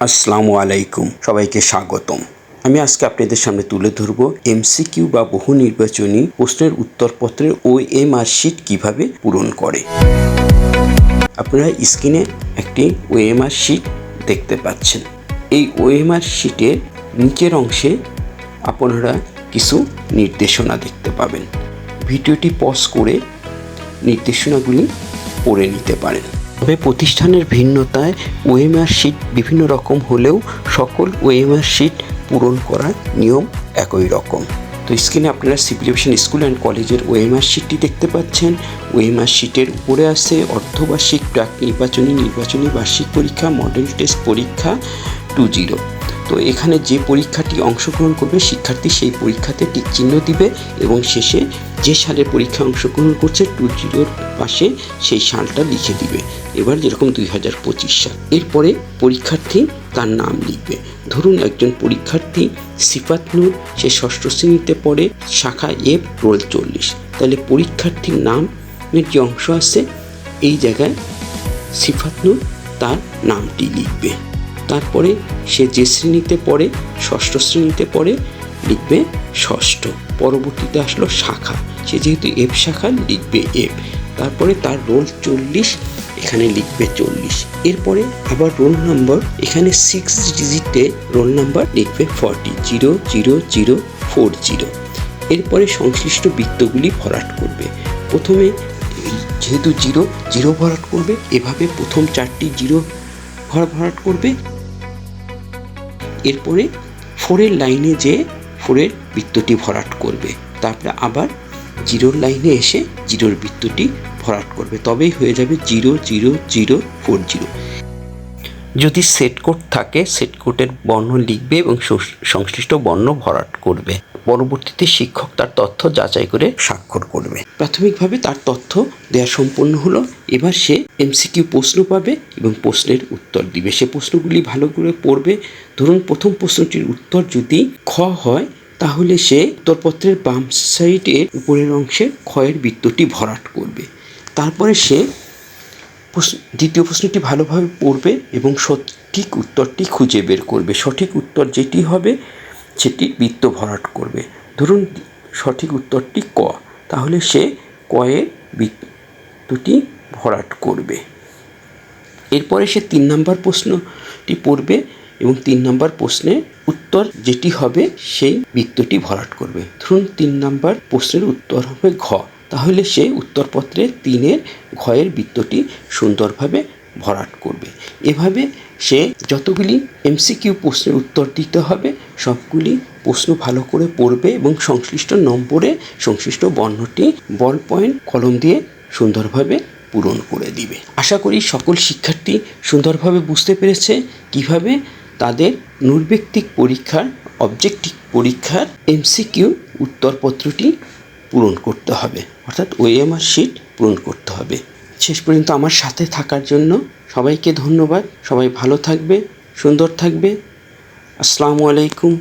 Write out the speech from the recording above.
আসসালামু আলাইকুম, সবাইকে স্বাগতম। আমি আজকে আপনাদের সামনে তুলে ধরব এমসিকিউ বা বহু নির্বাচনী প্রশ্নের উত্তরপত্রের ও এম আর শিট কীভাবে পূরণ করে। আপনারা স্ক্রিনে একটি ওএমআর শিট দেখতে পাচ্ছেন। এই ওএমআর শিটের নিচের অংশে আপনারা কিছু নির্দেশনা দেখতে পাবেন। ভিডিওটি পজ করে নির্দেশনাগুলি পড়ে নিতে পারেন। তবে প্রতিষ্ঠানের ভিন্নতায় ওএমআর শিট বিভিন্ন রকম হলেও সকল ওএমআর শিট পূরণ করার নিয়ম একই রকম। তো স্ক্রিনে আপনারা সিভিলিভেশন স্কুল অ্যান্ড কলেজের ওএমআর শিটটি দেখতে পাচ্ছেন। ওএমআর শিটের উপরে আছে অর্ধবার্ষিক প্রাক নির্বাচনী নির্বাচনী বার্ষিক পরীক্ষা, মডেল টেস্ট পরীক্ষা টু জিরো। তো এখানে যে পরীক্ষাটি অংশগ্রহণ করবে, শিক্ষার্থী সেই পরীক্ষাতে টিক চিহ্ন দিবে এবং শেষে যে সালের পরীক্ষা অংশগ্রহণ করছে টু জিরোর পাশে সেই সালটা লিখে দিবে। এবার যেরকম দুই হাজার পঁচিশ সাল। এরপরে পরীক্ষার্থী তার নাম লিখবে। ধরুন একজন পরীক্ষার্থী সিফাত নূর, সে ষষ্ঠ শ্রেণীতে পড়ে, শাখা এফ রোল চল্লিশ। তাহলে পরীক্ষার্থীর নামের যে অংশ আছে, এই জায়গায় সিফাত নূর তার নামটি লিখবে। তারপরে সে যে শ্রেণীতে পড়ে, ষষ্ঠ শ্রেণীতে পড়ে, লিখবে ষষ্ঠ। পরবর্তীতে আসলো শাখা। সে যেহেতু এফ শাখা, লিখবে এফ তারপরে তার রোল চল্লিশ, এখানে লিখবে চল্লিশ। এরপরে আবার রোল নম্বর, এখানে সিক্স ডিজিটে রোল নাম্বার, লিখবে forty zero zero zero four zero এরপরে সংশ্লিষ্ট বৃত্তগুলি ভরাট করবে। প্রথমে যেহেতু জিরো জিরো ভরাট করবে, এভাবে প্রথম চারটি জিরো ঘর ভরাট করবে। এরপরে ফোরের লাইনে যে ফোরের বৃত্তটি ভরাট করবে তারপরে আবার জিরোর লাইনে এসে জিরোর বৃত্তটি ভরাট করবে। তবেই হয়ে যাবে zero zero zero, four, zero. যদি সেট কোড থাকে সেট কোডের বর্ণ লিখবে এবং সংশ্লিষ্ট বর্ণ ভরাট করবে। পরবর্তীতে শিক্ষক তার তথ্য যাচাই করে স্বাক্ষর করবে। প্রাথমিকভাবে তার তথ্য দেওয়া সম্পন্ন হলো। এবার সে এমসিকিউ প্রশ্ন পাবে এবং প্রশ্নের উত্তর দিবে। সে প্রশ্নগুলি ভালো করে পড়বে। ধরুন, প্রথম প্রশ্নটির উত্তর যদি খ হয়, তাহলে সে উত্তরপত্রের বাম সাইডের উপরের অংশে ক্ষয়ের বৃত্তটি ভরাট করবে। তারপরে সে দ্বিতীয় প্রশ্নটি ভালোভাবে পড়বে এবং সঠিক উত্তরটি খুঁজে বের করবে। সঠিক উত্তর যেটি হবে সেটি বৃত্ত ভরাট করবে। ধরুন, সঠিক উত্তরটি ক। তাহলে সে কয়ে বৃত্তটি ভরাট করবে। এরপরে সে তিন নম্বর প্রশ্নটি পড়বে এবং তিন নম্বর প্রশ্নের উত্তর যেটি হবে, সেই বৃত্তটি ভরাট করবে। ধরুন, তিন নম্বর প্রশ্নের উত্তর হবে ঘ। তাহলে সে উত্তরপত্রে তিনের ঘয়ের বৃত্তটি সুন্দরভাবে ভরাট করবে। এভাবে সে যতগুলি এমসিকিউ প্রশ্নের উত্তর দিতে হবে, সবগুলি প্রশ্ন ভালো করে পড়বে এবং সংশ্লিষ্ট নম্বরে সংশ্লিষ্ট বর্ণটি বল পয়েন্ট কলম দিয়ে সুন্দরভাবে পূরণ করে দিবে। আশা করি সকল শিক্ষার্থী সুন্দরভাবে বুঝতে পেরেছে কীভাবে তাদের নৈর্ব্যক্তিক পরীক্ষার অবজেক্টিভ পরীক্ষার এমসিকিউ উত্তরপত্রটি পূরণ করতে হবে, অর্থাৎ ওএমআর শিট পূরণ করতে হবে। শেষ পর্যন্ত আমার সাথে থাকার জন্য সবাইকে ধন্যবাদ। সবাই ভালো থাকবে, সুন্দর থাকবে। আসসালামু আলাইকুম।